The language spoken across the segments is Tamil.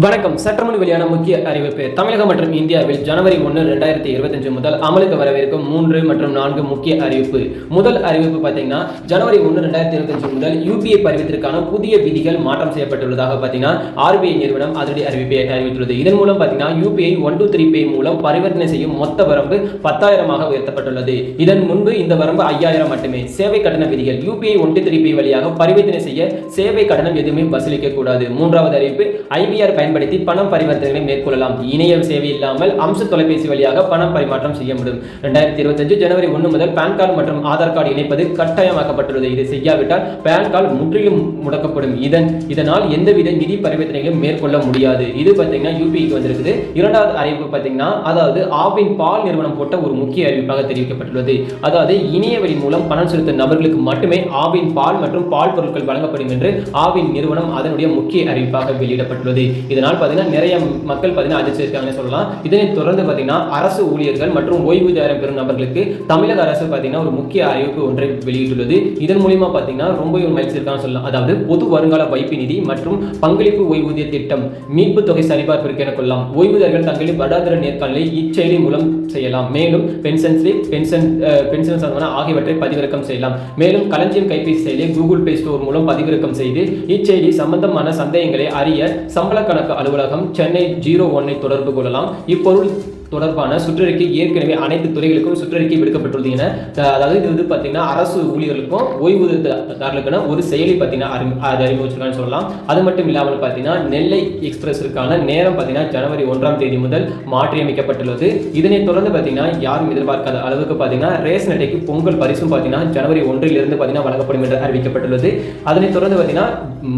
வணக்கம். சட்டமன்ற வெளியான முக்கிய அறிவிப்பு. தமிழகம் மற்றும் இந்தியாவில் ஜனவரி ஒன்று ரெண்டாயிரத்தி இருபத்தஞ்சு முதல் அமலுக்கு வரவிருக்கும் மூன்று மற்றும் நான்கு முக்கிய அறிவிப்பு. முதல் அறிவிப்பு பார்த்தீங்கன்னா ஜனவரி ஒன்று ரெண்டாயிரத்தி இருபத்தஞ்சு முதல் யூபிஐ பதிவத்திற்கான புதிய விதிகள் மாற்றம் செய்யப்பட்டுள்ளதாக பார்த்தீங்கன்னா ஆர்பிஐ நிறுவனம் அதனுடைய அறிவிப்பை அறிவித்துள்ளது. இதன் மூலம் பார்த்தீங்கன்னா UPI one two three pay மூலம் பரிவர்த்தனை செய்யும் மொத்த வரம்பு பத்தாயிரமாக உயர்த்தப்பட்டுள்ளது. இதன் முன்பு இந்த வரம்பு ஐயாயிரம் மட்டுமே. சேவை கட்டண விதிகள் UPI one two three pay வழியாக பரிவர்த்தனை செய்ய சேவை கட்டணம் எதுவுமே வசூலிக்க கூடாது மூன்றாவது அறிவிப்பு ஐபிஆர் பயன்படுத்தி பணம் பரிவர்த்தனைகளை மேற்கொள்ளலாம். இணைய சேவை இல்லாமல் அம்ச தொலைபேசி வழியாக பணம் பரிமாற்றம் செய்ய முடியும் ரெண்டாயிரத்தி இருபத்தஞ்சு ஜனவரி ஒன்று முதல் பேன் கார்டு மற்றும் ஆதார் கார்டு இணைப்பது கட்டாயமாக்கப்பட்டுள்ளது. இது செய்யாவிட்டால் பேன் கார்டு முற்றிலும் முடக்கப்படும். இதன் இதனால் எந்தவித நிதி பரிவர்த்தனைகளும் மேற்கொள்ள முடியாது. இது பார்த்தீங்கன்னா யூபிக்கு வந்திருக்குது. இரண்டாவது அறிவிப்பு பார்த்தீங்கன்னா அதாவது ஆவின் பால் நிறுவனம் போட்ட ஒரு முக்கிய அறிவிப்பாக தெரிவிக்கப்பட்டுள்ளது. அதாவது இணைய வழி மூலம் பணம் செலுத்தும் நபர்களுக்கு மட்டுமே ஆவின் பால் மற்றும் பால் பொருட்கள் வழங்கப்படும் என்று ஆவின் நிறுவனம் அதனுடைய முக்கிய அறிவிப்பாக வெளியிடப்பட்டுள்ளது. இதனால் பார்த்தீங்கன்னா நிறைய மக்கள் பார்த்தீங்கன்னா அதிர்ச்சி சொல்லலாம். இதனைத் தொடர்ந்து பார்த்தீங்கன்னா அரசு ஊழியர்கள் மற்றும் ஓய்வூதியம் பெறும் நபர்களுக்கு தமிழக அரசு பார்த்தீங்கன்னா ஒரு முக்கிய அறிவிப்பு ஒன்றை வெளியிட்டுள்ளது. இதன் மூலியமா பார்த்தீங்கன்னா ரொம்ப ஒரு மகிழ்ச்சி இருக்கான்னு சொல்லலாம். அதாவது பொது வருங்கால வைப்பு நிதி மற்றும் பங்களிப்பு ஓய்வூதிய திட்டம் மீட்பு தொகை சரிபார்ப்பிற்கு என கொள்ளலாம். ஓய்வூதியர்கள் தங்களின் படாதிர நேர்காணலை இச்செயலி மூலம் செய்யலாம். மேலும் பென்ஷன் ஸ்லிப் பென்ஷன் பென்ஷன் சம்பந்தமான ஆகியவற்றை பதிவிறக்கம் செய்யலாம். மேலும் களஞ்சியம் கைபேசி செயலியை கூகுள் பே ஸ்டோர் மூலம் பதிவிறக்கம் செய்து இச்செயலி சம்பந்தமான சந்தேகங்களை அறிய சம்பள கணக்கு அலுவலகம் சென்னை ஜீரோ ஒன்னை தொடர்பு கொள்ளலாம். இப்பொருள் தொடர்பான சுற்றறிக்கை ஏற்கனவே அனைத்து துறைகளுக்கும் சுற்றறிக்கை விடுக்கப்பட்டுள்ளது என அதாவது இது வந்து பார்த்தீங்கன்னா அரசு ஊழியர்களுக்கும் ஓய்வூதியதாரர்களுக்கான ஒரு செயலி பார்த்தீங்கன்னா அறிமு அது அறிமுகச்சிருக்கான்னு சொல்லலாம். அது மட்டும் இல்லாமல் பார்த்தீங்கன்னா நெல்லை எக்ஸ்பிரஸுக்கான நேரம் பார்த்தீங்கன்னா ஜனவரி ஒன்றாம் தேதி முதல் மாற்றியமைக்கப்பட்டுள்ளது. இதனைத் தொடர்ந்து பார்த்தீங்கன்னா யாரும் எதிர்பார்க்காத அளவுக்கு பார்த்தீங்கன்னா ரேஷன் அட்டைக்கு பொங்கல் பரிசும் பார்த்தீங்கன்னா ஜனவரி ஒன்றிலிருந்து பார்த்தீங்கன்னா வழங்கப்படும் என்று அறிவிக்கப்பட்டுள்ளது. அதனைத் தொடர்ந்து பார்த்தீங்கன்னா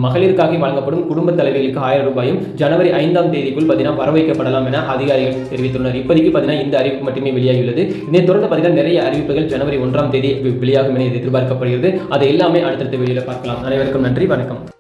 மகளிருக்காக வழங்கப்படும் குடும்ப தலைவர்களுக்கு ஆயிரம் ரூபாயும் ஜனவரி ஐந்தாம் தேதிக்குள் பார்த்தீங்கன்னா வர வைக்கப்படலாம் என அதிகாரிகள் தெரிவித்துள்ளனர். இப்போதைக்கு பார்த்தீங்கன்னா இந்த அறிவிப்பு மட்டுமே வெளியாகியுள்ளது. இதனைத் தொடர்ந்து பார்த்தீங்கன்னா நிறைய அறிவிப்புகள் ஜனவரி ஒன்றாம் தேதி வெளியாகும் என எதிர்பார்க்கப்படுகிறது. அதை எல்லாமே அடுத்தடுத்த வெளியில பார்க்கலாம். அனைவருக்கும் நன்றி. வணக்கம்.